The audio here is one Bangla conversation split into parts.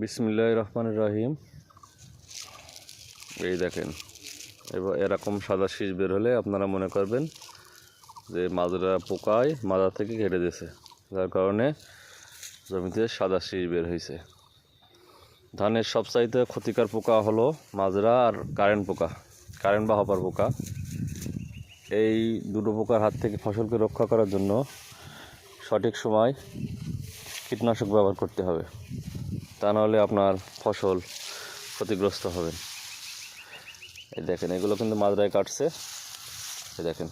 বিসমিল্লাহ রহমান রহিম এই দেখেন, এবার এরকম সাদা শীষ বের হলে আপনারা মনে করবেন যে মাজরা পোকায় মাজা থেকে কেটে দিয়েছে, যার কারণে জমিতে সাদা শীষ বের হয়েছে। ধানের সবচাইতে ক্ষতিকর পোকা হলো মাজরা আর কারেন্ট পোকা, কারেন্ট বা হপার পোকা। এই দুটো পোকার হাত থেকে ফসলকে রক্ষা করার জন্য সঠিক সময় কীটনাশক ব্যবহার করতে হবে। তা নাহলে আপনার ফসল ক্ষতিগ্রস্ত হবে। এই দেখেন, এগুলো কিন্তু মাজরায় কাটছে। এই দেখেন,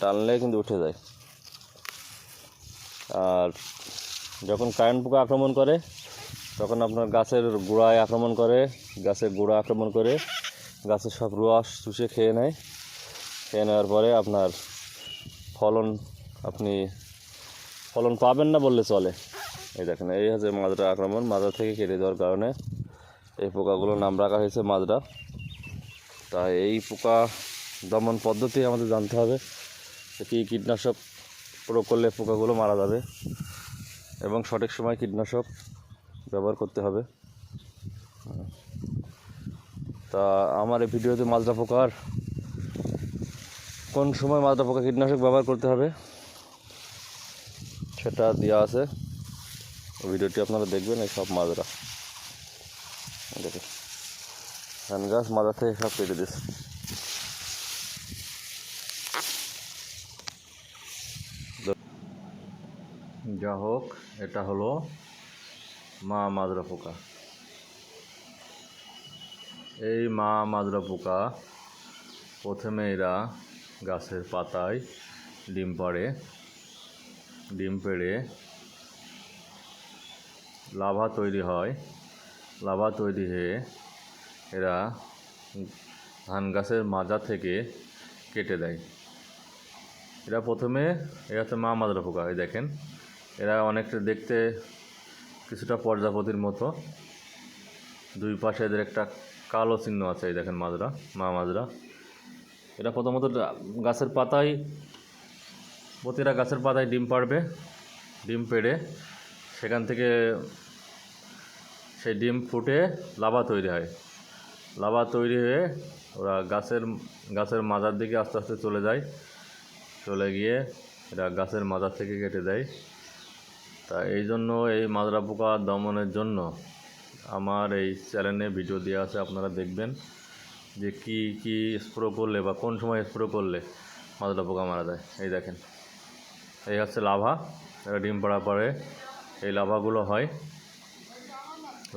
টানলে কিন্তু উঠে যায়। আর যখন কারেন্ট পোকা আক্রমণ করে, তখন আপনার গাছের গোড়ায় আক্রমণ করে, গাছের গোড়া আক্রমণ করে, গাছের সব রস চুষে খেয়ে নেয়। খেয়ে নেওয়ার পরে আপনার ফলন আপনি, ফলন পাবেন না বললে চলে। এই দেখেন, এই হচ্ছে মাজরা আক্রমণ। মাজরা থেকে কেটে দেওয়ার কারণে এই পোকাগুলোর নাম রাখা হয়েছে মাজরা। তা এই পোকা দমন পদ্ধতি আমাদের জানতে হবে কী কীটনাশক প্রয়োগ করলে পোকাগুলো মারা যাবে এবং সঠিক সময় কীটনাশক ব্যবহার করতে হবে। তা আমার এই ভিডিওতে মাজরা পোকার কোন সময় মাজরা পোকা কীটনাশক ব্যবহার করতে হবে সেটা দেওয়া আছে। ভিডিওটি আপনারা দেখবেন, এই সব মাজরা। দেখে ধান গাছ মাজা থেকে সব কেটে দিচ্ছে। যা হোক, এটা হলো মা মাজরা পোকা। এই মা মাজরা পোকা প্রথমে এরা গাছের পাতায় ডিম পাড়ে, ডিম পেড়ে লাভা তৈরি হয়। লাভা তৈরি হয়ে এরা ধান গাছের মাজা থেকে কেটে দেয়। এরা প্রথমে, এরা হচ্ছে মা মাজরা পোকা, এই দেখেন। এরা অনেকটা দেখতে কিছুটা প্রজাপতির মতো। দুই পাশে এদের একটা কালো চিহ্ন আছে, এই দেখেন মাজরা, মা মাজরা। এরা প্রথমত গাছের পাতায়, প্রতিটা গাছের পাতায় ডিম পাড়বে, ডিম পেড়ে সেখান থেকে সেই ডিম ফুটে লাভা তৈরি হয়। লাভা তৈরি হয়ে ওরা গাছের গাছের মাজার দিকে আস্তে আস্তে চলে যায়। চলে গিয়ে এরা গাছের মাজার থেকে কেটে দেয়। তা এই জন্য এই মাজরা পোকা দমনের জন্য আমার এই চ্যানেলে ভিডিও দেওয়া আছে, আপনারা দেখবেন যে কি কি স্প্রো করলে বা কোন সময় স্প্রো করলে মাজরা পোকা মারা যায়। এই দেখেন, এই হচ্ছে লাভা, এরা ডিম পাড়া পরে এই লাভাগুলো হয়।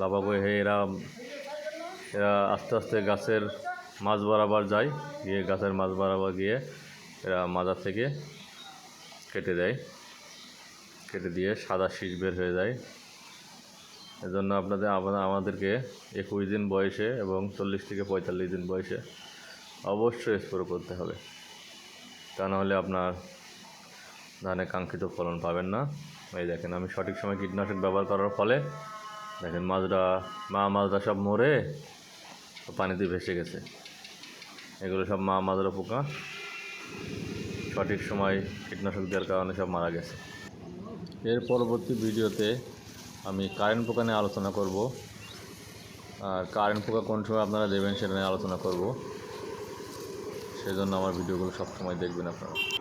লাভাগুলো হয়ে এরা এরা আস্তে আস্তে গাছের মাছ বরাবর যায়, গিয়ে গাছের মাছ বরাবর গিয়ে এরা মাজার থেকে কেটে দেয়। কেটে দিয়ে সাদা শীষ বের হয়ে যায়। এজন্য আপনাদের আমাদেরকে একুশ দিন বয়সে এবং চল্লিশ থেকে পঁয়তাল্লিশ দিন বয়সে অবশ্যই স্প্রে করতে হবে। তা নাহলে আপনার ধানে কাঙ্ক্ষিত ফলন পাবেন না। এই দেখেন, আমি সঠিক সময় কীটনাশক ব্যবহার করার ফলে দেখেন মাছরা, মা মাছরা সব মরে, পানিতে ভেসে গেছে। এগুলো সব মা মাজরা পোকা। সঠিক সময় কীটনাশক দেওয়ার কারণে সব মারা গেছে। এর পরবর্তী ভিডিওতে আমি কারেন্ট পোকা নিয়ে আলোচনা করব। আর কারেন্ট পোকা কোন সময় আপনারা দেবেন সেটা নিয়ে আলোচনা করব। সেজন্য আমার ভিডিওগুলো সবসময় দেখবেন আপনারা।